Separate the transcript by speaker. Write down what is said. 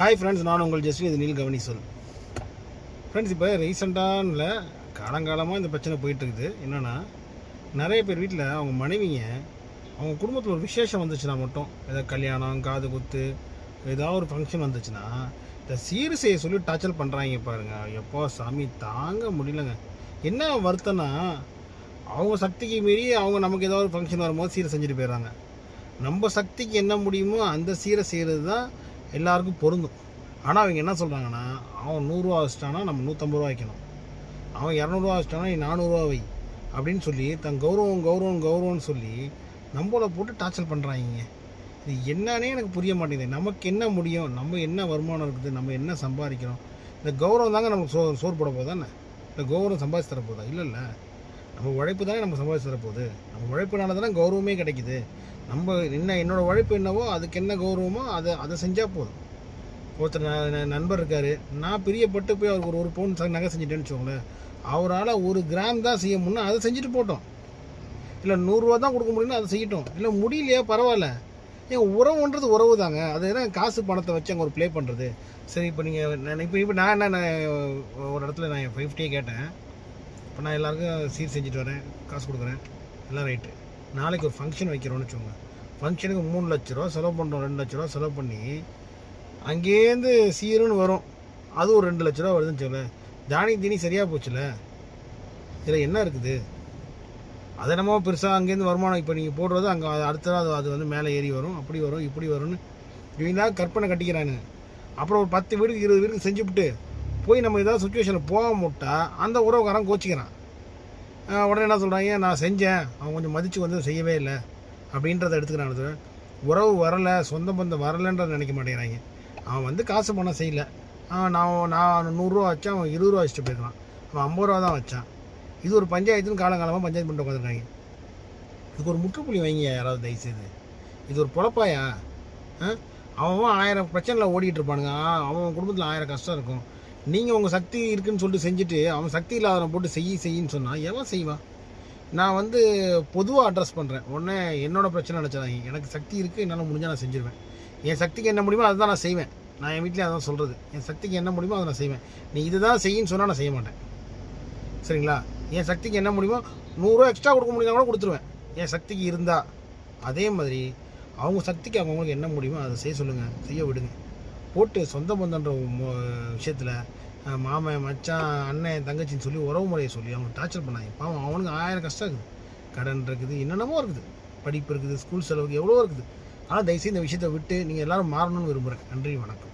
Speaker 1: Hi friends நான் உங்கள் ஜஸ்வின் இது நீல் கவனி சொல் ஃப்ரெண்ட்ஸ் இப்போ ரீசெண்டான காலங்காலமாக இந்த பிரச்சனை போயிட்டுருக்குது. என்னென்னா நிறைய பேர் வீட்டில் அவங்க மனைவிங்க அவங்க குடும்பத்தில் ஒரு விசேஷம் வந்துச்சுன்னா மட்டும் ஏதாவது கல்யாணம் காது குத்து ஏதாவது ஒரு ஃபங்க்ஷன் வந்துச்சுன்னா இந்த சீர் செய்ய சொல்லி டார்ச்சர் பண்ணுறாங்க பாருங்க. எப்போ சாமி தாங்க முடியலங்க. என்ன வருத்தம்னா அவங்க சக்திக்கு மீறி அவங்க நமக்கு ஏதாவது ஒரு ஃபங்க்ஷன் வரும்போது சீரை செஞ்சுட்டு போயிடுறாங்க. நம்ம சக்திக்கு என்ன முடியுமோ அந்த சீரை செய்கிறது தான் எல்லாருக்கும் பொருந்தும். ஆனால் அவங்க என்ன சொல்கிறாங்கன்னா அவன் நூறுரூவா வச்சிட்டானா நம்ம நூற்றம்பது ரூபா வைக்கணும். அவன் இரநூறுவா வச்சிட்டானா நீ நானூறுரூவா வை அப்படின்னு சொல்லி தன் கௌரவம் கௌரவம் கௌரவம்னு சொல்லி நம்மளை போட்டு டார்ச்சர் பண்ணுறாங்க இது என்னன்னே எனக்கு புரிய மாட்டேங்குது. நமக்கு என்ன முடியும்? நம்ம என்ன வருமானம் இருக்குது? நம்ம என்ன சம்பாதிக்கிறோம்? இந்த கௌரவம் தாங்க நமக்கு சோ சோறு போட போதா இந்த கௌரவம் சம்பாதிச்சு தர போதா இல்லை இல்லை நம்ம உழைப்பு தானே நம்ம சம்பாதிச்சு தர போகுது நம்ம உழைப்புனால தானே கௌரவமே கிடைக்குது. நம்ம என்ன என்னோட உழைப்பு என்னவோ அதுக்கு என்ன கௌரவமோ அதை அதை செஞ்சால் போதும். ஒருத்தர் நண்பர் இருக்கார். நான் பிரியப்பட்டு போய் அவருக்கு ஒரு ஒரு பவுன் ச- நகை செஞ்சுட்டேன்னு வச்சுக்கோங்களேன். அவரால் ஒரு கிராம் தான் செய்ய முடியும் அதை செஞ்சுட்டு போட்டோம். இல்லை நூறுரூவா தான் கொடுக்க முடியும்னு அதை செய்யட்டும். இல்லை முடியலையே? பரவாயில்ல. ஏன் உறவுன்றது உறவு தாங்க. அது என்ன காசு பணத்தை வச்சு அங்கே ஒரு ப்ளே பண்ணுறது சரி இப்போ நீங்கள் இப்போ இப்போ நான் என்ன ஒரு இடத்துல நான் என் ஃபைவ் கேட்டேன். இப்போ நான் எல்லாருக்கும் சீர் செஞ்சுட்டு வரேன் காசு கொடுக்குறேன். எல்லாம் ரைட்டு நாளைக்கு ஒரு ஃபங்க்ஷன் வைக்கிறோன்னு வச்சுக்கோங்க. ஃபங்க்ஷனுக்கு மூணு லட்ச ரூபா செலவு பண்ணுறோம் ரெண்டு லட்ச ரூபா செலவு பண்ணி அங்கேருந்து சீருன்னு வரும். அது ஒரு ரெண்டு லட்ச ரூபா வருதுன்னு சொல்ல தானி தீனி சரியாக போச்சுல? இதில் என்ன இருக்குது? அது என்னமோ பெருசாக அங்கேருந்து வருமானம் இப்போ நீங்கள் போடுறது அங்கே அடுத்த நாள் அது வந்து மேலே ஏறி வரும். அப்படி வரும் இப்படி வரும்னு இவங்க கற்பனை கட்டிக்கிறானுங்க. அப்புறம் ஒரு பத்து வீடுக்கு இருபது வீடுக்கு செஞ்சுவிட்டு போய் நம்ம ஏதாவது சுச்சுவேஷனில் போக முட்டா அந்த உறவுக்காரன் கோச்சிக்கிறான். உடனே என்ன சொல்கிறாங்க நான் செஞ்சேன். அவன் கொஞ்சம் மதித்து வந்து செய்யவே இல்லை. அப்படின்றத எடுத்துக்கிறான் தவிர உறவு வரலை சொந்த பந்தம் வரலைன்றத நினைக்க மாட்டேங்கிறாங்க. அவன் வந்து காசு பணம் செய்யலை. நான் நான் நூறுரூவா வச்சான் அவன் இருபது ரூபா வச்சுட்டு போயிருக்கான் அவன் ஐம்பது ரூபா தான் வச்சான். இது ஒரு பஞ்சாயத்துன்னு காலங்காலமாக பஞ்சாயத்து பண்ணிட்டு உட்காந்துருக்காங்க. இதுக்கு ஒரு முற்றுப்புள்ளி வைங்க யாராவது தயவுசெய்து. இது ஒரு பொழப்பாயா? ஆ? அவன் ஆயிரம் பிரச்சனையில் ஓடிட்டு இருப்பானுங்க. அவன் குடும்பத்தில் ஆயிரம் கஷ்டம் இருக்கும். நீங்கள் உங்கள் சக்தி இருக்குன்னு சொல்லிட்டு செஞ்சுட்டு அவன் சக்தி இல்லாதவனை போட்டு செய்ய செய்யின்னு சொன்னால் எவன் செய்வான் நான் வந்து பொதுவாக அட்ரஸ் பண்ணுறேன் உடனே என்னோட பிரச்சனை நினச்சிடாங்க எனக்கு சக்தி இருக்குது என்னால் முடிஞ்சால் நான் செஞ்சுருவேன். என் சக்திக்கு என்ன முடியுமோ அதுதான் நான் செய்வேன். நான் என் வீட்டில் அதான் சொல்கிறது என் சக்திக்கு என்ன முடியுமோ அதை நான் செய்வேன். நீ இதுதான் செய்யின்னு சொன்னால் நான் செய்ய மாட்டேன். சரிங்களா? என் சக்திக்கு என்ன முடியுமோ நூறுரூவா எக்ஸ்ட்ரா கொடுக்க முடியுமா கூட கொடுத்துருவேன். என் சக்திக்கு இருந்தால் அதே மாதிரி அவங்க சக்திக்கு அவங்கவுங்களுக்கு என்ன முடியுமோ அதை செய்ய சொல்லுங்கள் செய்ய விடுங்க. போட்டு சொந்த பந்தன்ற விஷயத்தில் மாமன் மச்சான் அண்ணன் தங்கச்சின்னு சொல்லி உறவு முறையை சொல்லி அவங்க டார்ச்சர் பண்ணாங்க பாவம் அவனுக்கு ஆயிரம் கஷ்டம் இருக்குது. கடன் இருக்குது என்னென்னமோ இருக்குது. படிப்பு இருக்குது ஸ்கூல் செலவுக்கு எவ்வளோ இருக்குது. ஆனால் தயவுசெய்து இந்த விஷயத்தை விட்டு நீங்கள் எல்லோரும் மாறணும்னு விரும்புகிறேன் நன்றி வணக்கம்.